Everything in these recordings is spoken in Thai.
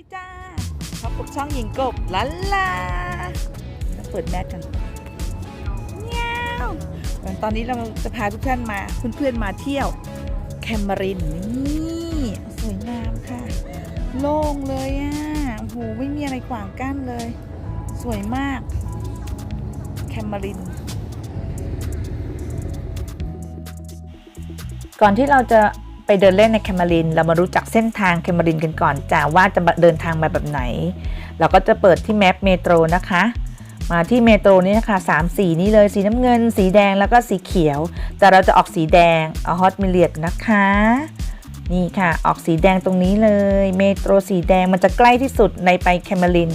วัสดีจ้าพบกับช่องหญิงกบลันลาเปิดแมสกันเงี้ยวตอนนี้เราจะพาทุกท่านมาเพื่อนๆมาเที่ยว แคมมารินนี่สวยงามค่ะ โล่งเลยอะโอ้โหไม่มีอะไรขวางกั้นเลย สวยมาก แคมมารินก่อนที่เราจะ ไปเดินเล่นในแคมริน เรามารู้จักเส้นทางแคมรินกันก่อนจ้าว่าจะเดินทางมาแบบไหน เราก็จะเปิดที่แมปเมโทรนะคะ มาที่เมโทรนี้นะคะ3สีนี้เลยสีน้ำเงิน สีแดงแล้วก็สีเขียว แต่เราจะออกสีแดงเอาฮอตมิเลียดนะคะนี่ค่ะออกสีแดงตรงนี้เลย เมโทรสีแดงมันจะใกล้ที่สุดในไปแคมริน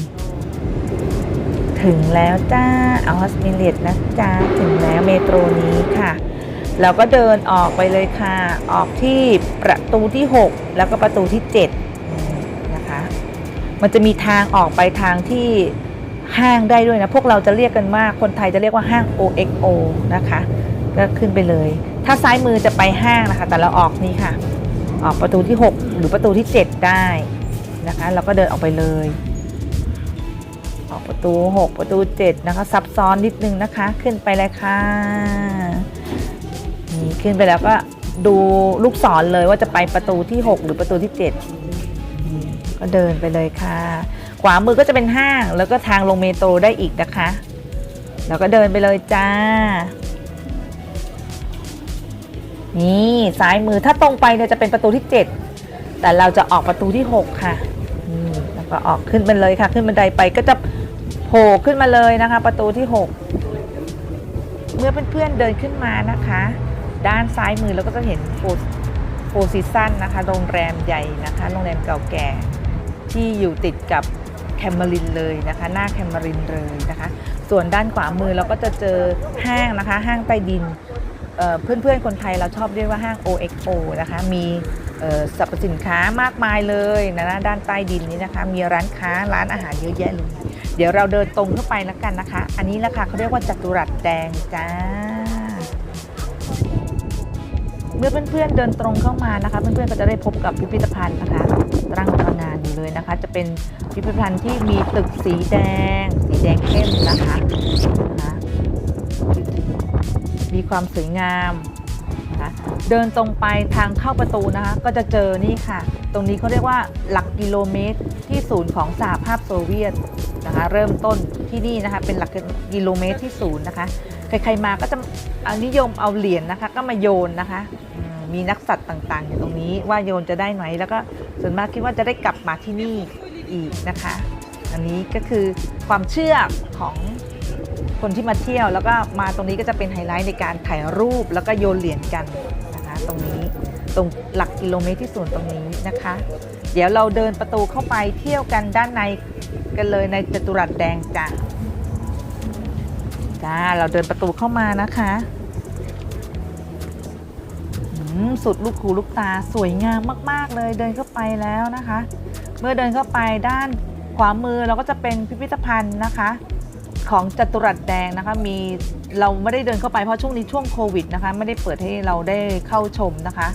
ถึงแล้วจ้าเอาฮอสมิเลียดนะจ้าถึงแล้วเมโทรนี้ค่ะ เราก็เดินออกไปเลยค่ะ ออกที่ประตูที่ 6 แล้วก็ประตูที่7นะคะ มันจะมีทางออกไปทางที่ห้างได้ด้วยนะ พวกเราจะเรียกกันว่าคนไทยจะเรียกว่าห้าง OXO นะคะก็ขึ้นไปเลย ถ้าซ้ายมือจะไปห้างนะคะ แต่เราออกนี่ค่ะ ออกประตูที่ 6 หรือประตูที่ 7 ได้นะคะเราก็เดินออกไปเลย ออกประตู 6 ประตู 7 นะคะ ซับซ้อนนิดนึงนะคะ ขึ้นไปเลยค่ะ นี่ขึ้นไปแล้วก็ดูลูกศรเลยว่าจะไปประตูที่ 6 หรือประตูที่ 7 ก็เดินไปเลยค่ะ ขวามือก็จะเป็นห้าง แล้วก็ทางลงเมโทรได้อีกนะคะ แล้วก็เดินไปเลยจ้า นี่ซ้ายมือถ้าตรงไปเนี่ยจะเป็นประตูที่ 7 แต่เราจะออกประตูที่ 6 ค่ะแล้วก็ออกขึ้นไปเลยค่ะ ขึ้นบันไดไปก็จะโผล่ขึ้นมาเลยนะคะ ประตูที่ 6 เมื่อเพื่อนๆเดินขึ้นมานะคะ ด้านซ้ายมือเราก็จะเห็นโฟโฟซิซันนะคะโรงแรมใหญ่นะคะโรงแรมเก่าแก่ ที่อยู่ติดกับแคมเมรินเลยนะคะ หน้าแคมเมรินเลยนะคะ ส่วนด้านขวามือเราก็จะเจอห้างนะคะ ห้างใต้ดินเอ่อเพื่อนๆ คนไทยเราชอบเรียกว่าห้าง OXO นะคะ มีสรรพสินค้ามากมายเลยนะด้านใต้ดินนี้นะคะ มีร้านค้าร้านอาหารเยอะแยะเลย เดี๋ยวเราเดินตรงเข้าไปแล้วกันนะคะ อันนี้แหละค่ะเขาเรียกว่าจัตุรัสแดงจ้า เมื่อเพื่อนๆเดินตรงเข้ามานะคะ เพื่อนๆก็จะได้พบกับพิพิธภัณฑ์นะคะตั้งตระหงานอยู่เลยนะคะ จะเป็นพิพิธภัณฑ์ที่มีตึกสีแดง สีแดงเข้มนะคะนะคะมีความสวยงามนะคะเดินตรงไปทางเข้าประตูนะคะ ก็จะเจอนี่ค่ะ ตรงนี้เขาเรียกว่าหลักกิโลเมตรที่ศูนย์ของสหภาพโซเวียตนะคะ เริ่มต้นที่นี่นะคะ เป็นหลักกิโลเมตรที่ศูนย์นะคะ ใครๆมาก็จะเอานิยมเอาเหรียญนะคะ ก็มาโยนนะคะมีนักสัตว์ต่างๆอยู่ตรงนี้ว่าโยนจะได้ไหมแล้วก็ส่วนมากคิดว่าจะได้กลับมาที่นี่อีกนะคะ อันนี้ก็คือความเชื่อของคนที่มาเที่ยว แล้วก็มาตรงนี้ก็จะเป็นไฮไลท์ในการถ่ายรูปแล้วก็โยนเหรียญกันนะคะตรงนี้ตรงหลักกิโลเมตรที่ศูนย์ตรงนี้นะคะ เดี๋ยวเราเดินประตูเข้าไปเที่ยวกันด้านในกันเลยในจตุรัสแดงจ้ะ จ้า เราเดินประตูเข้ามานะคะสุดลูกหูลูกตาสวยงามมาก ๆ เลยเดินเข้าไปแล้วนะคะ เมื่อเดินเข้าไปด้านขวามือเราก็จะเป็นพิพิธภัณฑ์นะคะ ของจัตุรัสแดงนะคะมีเราไม่ได้เดินเข้าไปเพราะช่วงนี้ช่วงโควิดนะคะ ไม่ได้เปิดให้เราได้เข้าชมนะคะ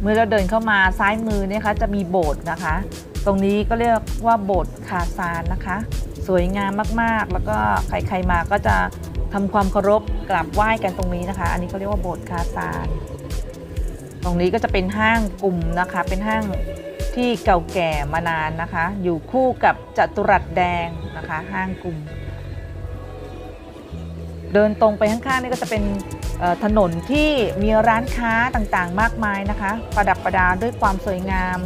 เมื่อเราเดินเข้ามาซ้ายมือเนี่ยคะจะมีโบสถ์นะคะ ตรงนี้ก็เรียกว่าโบสถ์คาซานนะคะ สวยงามมากๆ แล้วก็ใครๆมาก็จะทำความเคารพกราบไหว้กันตรงนี้นะคะ อันนี้เขาเรียกว่าโบสถ์คาซานตรงนี้ก็จะเป็นห้างกลุ่มนะคะ เป็นห้างที่เก่าแก่มานานนะคะ อยู่คู่กับจัตุรัสแดงนะคะ ห้างกลุ่ม เดินตรงไปข้างๆนี่ก็จะเป็นถนนที่มีร้านค้าต่างๆ มากมายนะคะ ประดับประดาด้วยความสวยงาม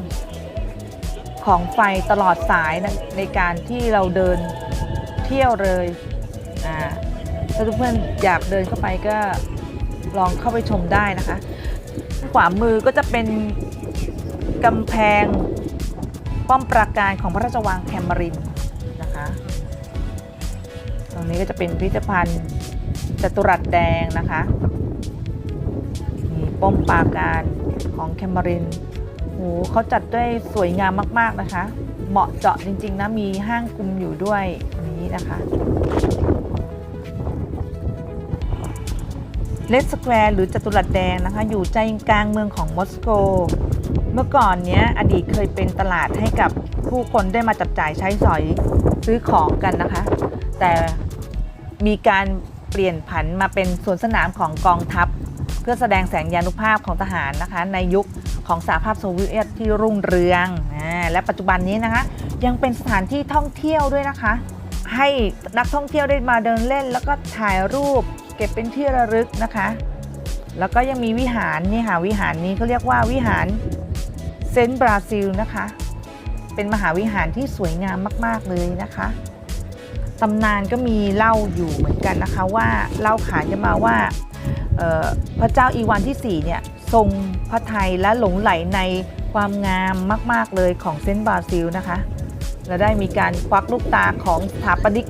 ของไฟตลอดสายนะในการที่เราเดินเที่ยวเลยอ่าถ้าทุกเพื่อนอยากเดินเข้าไปก็ลองเข้าไปชมได้นะคะ ขวามือก็จะเป็นกำแพงป้อมปราการของพระราชวังแคมเมรินนะคะ ตรงนี้ก็จะเป็นพิพิธภัณฑ์จัตุรัสแดงนะคะมีป้อมปราการของแคมเมริน โหเขาจัดด้วยสวยงามมาก ๆนะคะ เหมาะเจาะจริง ๆ นะ มีห้างกลุ่มอยู่ด้วยนี้นะคะเลสสแควร์หรือจัตุรัสแดงนะคะ อยู่ใจกลางเมืองของมอสโก เมื่อก่อนเนี้ยอดีตเคยเป็นตลาดให้กับผู้คนได้มาจับจ่ายใช้สอยซื้อของกันนะคะ แต่มีการเปลี่ยนผันมาเป็นสวนสนามของกองทัพ เพื่อแสดงแสงยานุภาพของทหารนะคะ ในยุค ของสหภาพโซเวียตที่รุ่งเรืองและปัจจุบันนี้นะคะ ยังเป็นสถานที่ท่องเที่ยวด้วยนะคะ ให้นักท่องเที่ยวได้มาเดินเล่น แล้วก็ถ่ายรูปเก็บเป็นที่ระลึกนะคะ แล้วก็ยังมีวิหารนี่ค่ะวิหารนี้เขาเรียกว่าวิหารเซนต์บราซิลนะคะ เป็นมหาวิหารที่สวยงามมาก ๆเลยนะคะตำนานก็มีเล่าอยู่เหมือนกันนะคะว่าเล่าขานกันมาว่าพระเจ้าอีวานที่4เนี่ย ทรงพระไทยและหลงไหลในความงามมาก ๆ เลยของเซนต์บราซิลนะคะ และได้มีการควักลูกตาของสถาปนิก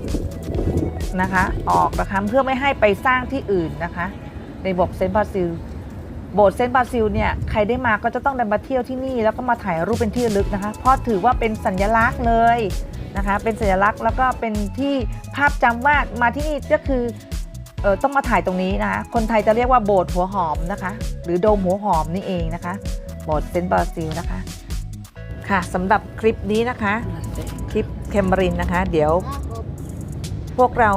นะคะออกนะคะเพื่อไม่ให้ไปสร้างที่อื่นนะคะ ในโบสถ์เซนต์บราซิล โบสถ์เซนต์บราซิลเนี่ยใครได้มาก็จะต้องได้มาเที่ยวที่นี่แล้วก็มาถ่ายรูปเป็นที่ระลึกนะคะ เพราะถือว่าเป็นสัญลักษณ์เลยนะคะ เป็นสัญลักษณ์แล้วก็เป็นที่ภาพจำว่ามาที่นี่ก็คือ เออต้องมาถ่ายตรงนี้นะคะ คนไทยจะเรียกว่าโบสถ์หัวหอมนะคะ หรือโดมหัวหอมนี่เองนะคะ โบสถ์เซนต์บราซิลนะคะ ค่ะสำหรับคลิปนี้นะคะ คลิปเคมบรินนะคะ เดี๋ยว พวกเรา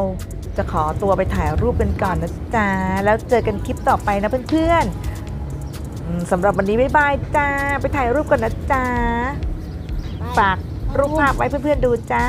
จะขอตัวไปถ่ายรูปกันก่อนนะจ๊ะ แล้วเจอกันคลิปต่อไปนะเพื่อนๆสำหรับวันนี้บ๊ายบายจ้า ไปถ่ายรูปกันนะจ๊ะ ฝากรูปภาพไว้เพื่อนๆดูจ้า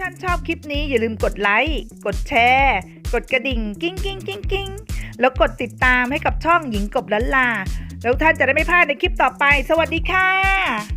ท่านชอบคลิปนี้อย่าลืมกดไลค์ กดแชร์ กดกระดิ่งกิ้งกิ้งกิ้งกิ้งแล้วกดติดตามให้กับช่องหญิงกบลันลา แล้วท่านจะได้ไม่พลาดในคลิปต่อไป สวัสดีค่ะ